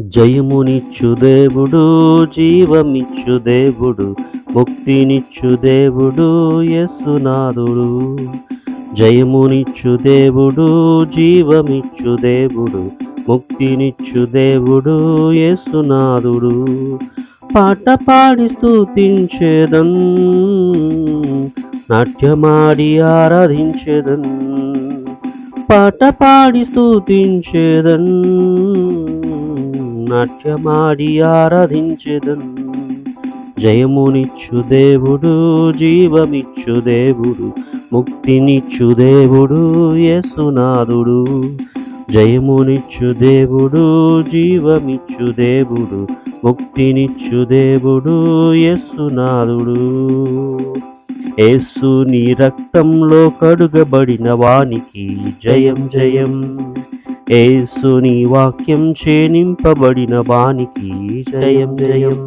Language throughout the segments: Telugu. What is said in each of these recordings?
జయమునిచ్చు దేవుడు జీవమిచ్చు దేవుడు ముక్తినిచ్చు దేవుడు యస్సునాథుడు జయమునిచ్చు దేవుడు జీవమిచ్చు దేవుడు ముక్తినిచ్చు దేవుడు యేసునాథుడు. పాట పాడి స్థుతించేదన్ నాట్యమాడి ఆరాధించేదన్. పాట పాడి స్తుతించేదన్. నాట్యమాడి ఆరాధించెదన్. జయమునిచ్చు దేవుడు జీవమిచ్చు దేవుడు ముక్తినిచ్చు దేవుడు యేసునాథుడు. జయమునిచ్చు దేవుడు జీవమిచ్చు దేవుడు ముక్తినిచ్చు దేవుడు యేసునాథుడు. యేసు నీ రక్తంలో కడుగబడిన వానికి జయం జయం. ఏసుని వాక్యం చేనింపబడిన వానికి జయం జయం.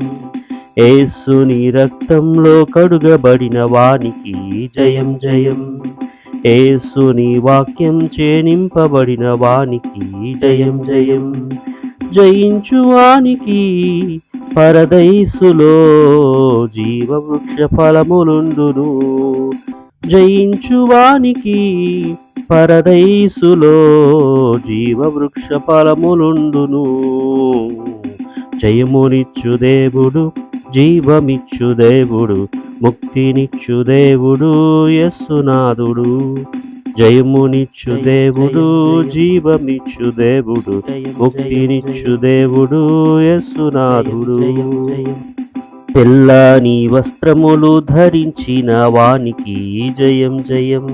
ఏసుని రక్తంలో కడుగబడిన వానికి జయం జయం. ఏసుని వాక్యం చేనింపబడిన వానికి జయం జయం. జయించు వానికి పరదైసులో జీవవృక్ష ఫలములుండును. జయించు వానికి పరదైసులో జీవవృక్ష ఫలములుండును జయమునిచ్చు దేవుడు జీవమిచ్చు దేవుడు ముక్తినిచ్చు దేవుడు యస్సునాథుడు జయమునిచ్చు దేవుడు జీవమిచ్చు దేవుడు ముక్తినిచ్చు దేవుడు యస్సునాథుడు తెల్లని వస్త్రములు ధరించిన వానికి జయం జయం.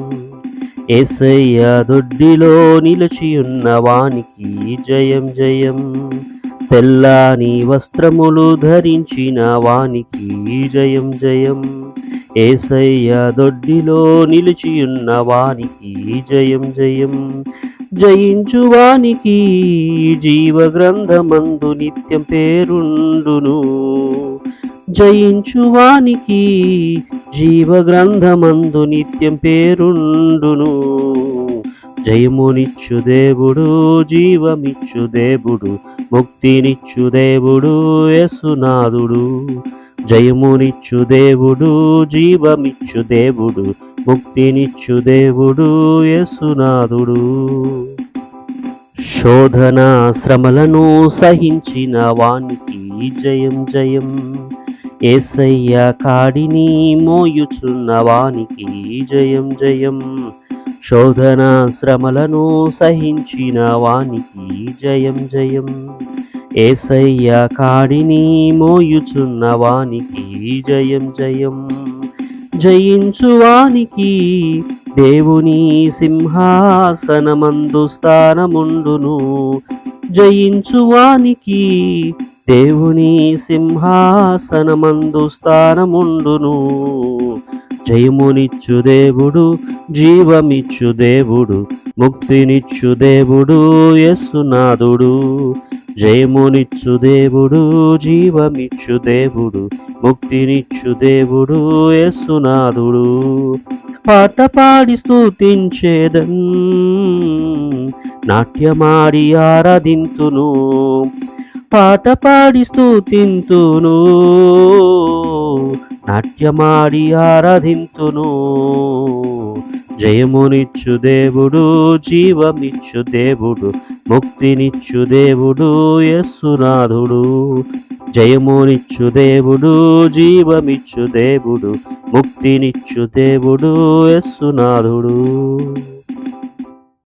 ఏసయ్య దొడ్డిలో నిలిచియున్న వానికి జయం జయం. తెల్లాని వస్త్రములు ధరించిన వానికి జయం జయం. ఏసయ్య దొడ్డిలో నిలిచియున్న వానికి జయం జయం. జయించువానికి జీవగ్రంథమందు జీవ గ్రంథమందు నిత్యం పేరుండును. జయించువానికి జీవగ్రంథమందు జీవ గ్రంథమందు నిత్యం పేరుండును. జయమునిచ్చు దేవుడు జీవమిచ్చు దేవుడు ముక్తినిచ్చు దేవుడు యసునాథుడు. జయమునిచ్చు దేవుడు జీవమిచ్చు దేవుడు ముక్తినిచ్చు దేవుడు యసునాథుడు. శోధన శ్రమలను సహించిన వానికి జయం జయం. ఏసయ్య కాడిని మోయుచున్న వానికి జయం జయం. శోధన శ్రమలను సహించిన వానికి జయం జయం. ఏసయ్య కాడిని మోయుచున్న వానికి జయం జయం. జయించువానికి దేవుని సింహాసనమందు స్థానముండును. జయించువానికి దేవుని సింహాసనమందు స్థానముండును. జయమునిచ్చు దేవుడు జీవమిచ్చు దేవుడు ముక్తినిచ్చు దేవుడు యస్సునాథుడు జయమునిచ్చు దేవుడు జీవమిచ్చు దేవుడు ముక్తినిచ్చు దేవుడు యస్సునాథుడు పాట పాడి స్తుతించేదన్ నాట్యమాడి ఆరాధింతును. పాట పాడి స్తుతింతును నాట్యమాడి ఆరాధింతును. జయమునిచ్చు దేవుడు జీవమిచ్చు దేవుడు ముక్తినిచ్చు దేవుడు యస్సునాథుడు జయమునిచ్చు దేవుడు జీవమిచ్చు దేవుడు ముక్తినిచ్చు దేవుడు యస్సునాథుడు